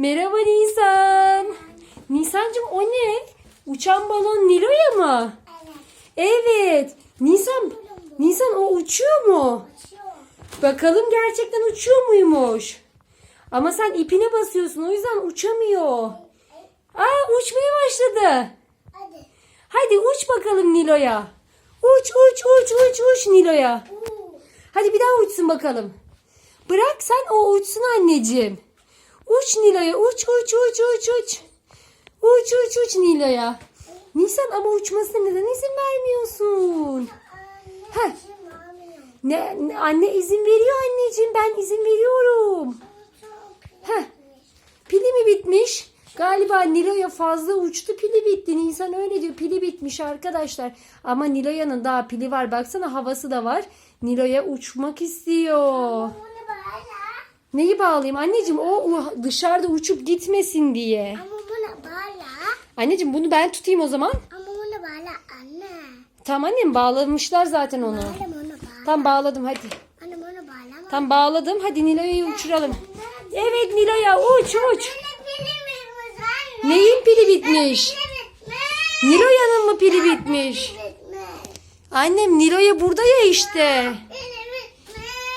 Merhaba Nisan. Nisancığım o ne? Uçan balon Nilo'ya mı? Evet. Nisan, Nisan o uçuyor mu? Bakalım gerçekten uçuyor muymuş? Ama sen ipine basıyorsun o yüzden uçamıyor. Aa uçmaya başladı. Hadi. Hadi uç bakalım Nilo'ya. Uç uç uç uç uç Nilo'ya. Hadi bir daha uçsun bakalım. Bırak sen o uçsun anneciğim. Uç Nilo'ya uç uç uç uç uç. Uç uç uç Nilo'ya. Nisan ama uçmasına neden izin vermiyorsun? Heh. Ne, ne- anne izin veriyor anneciğim ben izin veriyorum. Heh. Pili mi bitmiş? Galiba Nilo'ya fazla uçtu pili bitti. Nisan öyle diyor pili bitmiş arkadaşlar. Ama Nilo'yanın daha pili var. Baksana havası da var. Nilo'ya uçmak istiyor. Neyi bağlayayım anneciğim? O dışarıda uçup gitmesin diye. Ama bunu bağla. Anneciğim bunu ben tutayım o zaman. Ama bunu bağla anne. Tamam annem bağlamışlar zaten onu. Bağla bunu bağla. Tam bağladım hadi. Anne bunu bağlama. Tam bağladım. Hadi Nilo'yu uçuralım. Evet Nilo'ya uç uç. Neyin pili bitmiş? Nilo'yanın mı pili bitmiş? Annem Nilo'ya burada ya işte.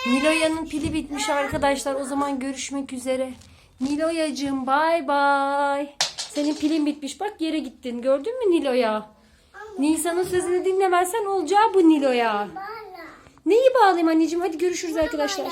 Nilo'yanın pili bitmiş arkadaşlar. O zaman görüşmek üzere. Nilo'yacığım bay bay. Senin pilin bitmiş. Bak yere gittin. Gördün mü Nilo'ya? Nisan'ın sözünü dinlemezsen olacağı bu Nilo'ya. Neyi bağlayayım anneciğim? Hadi görüşürüz arkadaşlar.